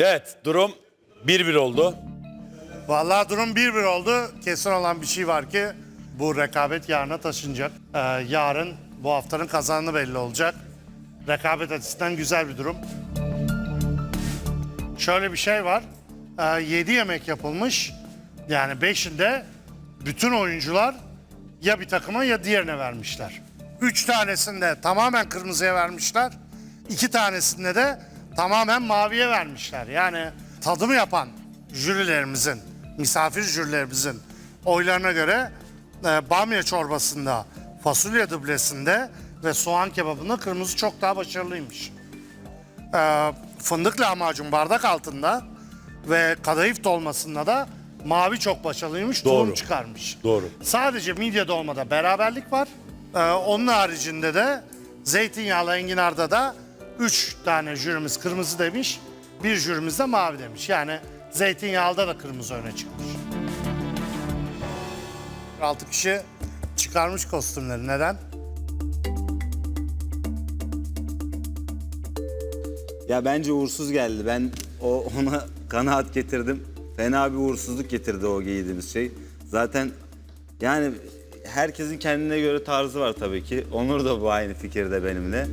Evet durum 1-1 oldu. Vallahi durum 1-1 oldu. Kesin olan bir şey var ki bu rekabet yarına taşınacak. Ee, yarın bu haftanın kazananı belli olacak. Rekabet açısından güzel bir durum. Şöyle bir şey var. 7 yemek yapılmış. Yani 5'inde bütün oyuncular ya bir takıma ya diğerine vermişler. 3 tanesinde tamamen kırmızıya vermişler. 2 tanesinde de tamamen maviye vermişler. Yani tadım yapan jürilerimizin, misafir jürilerimizin oylarına göre e, bamya çorbasında, fasulye dublesinde ve soğan kebabında kırmızı çok daha başarılıymış e, fındık lahmacun bardak altında ve kadayıf dolmasında da mavi çok başarılıymış, Doğru. tulum çıkarmış. Doğru. Sadece midye dolmada beraberlik var. E, onun haricinde de zeytinyağlı enginarda da 3 tane jürimiz kırmızı demiş, bir jürimiz de mavi demiş. Yani zeytinyağlıda da kırmızı öne çıkmış. 6 kişi çıkarmış kostümleri. Neden? Ya bence uğursuz geldi. Ben o ona kanaat getirdim. Fena bir uğursuzluk getirdi o giydiğimiz şey. Zaten yani herkesin kendine göre tarzı var tabii ki. Onur da bu aynı fikirde benimle.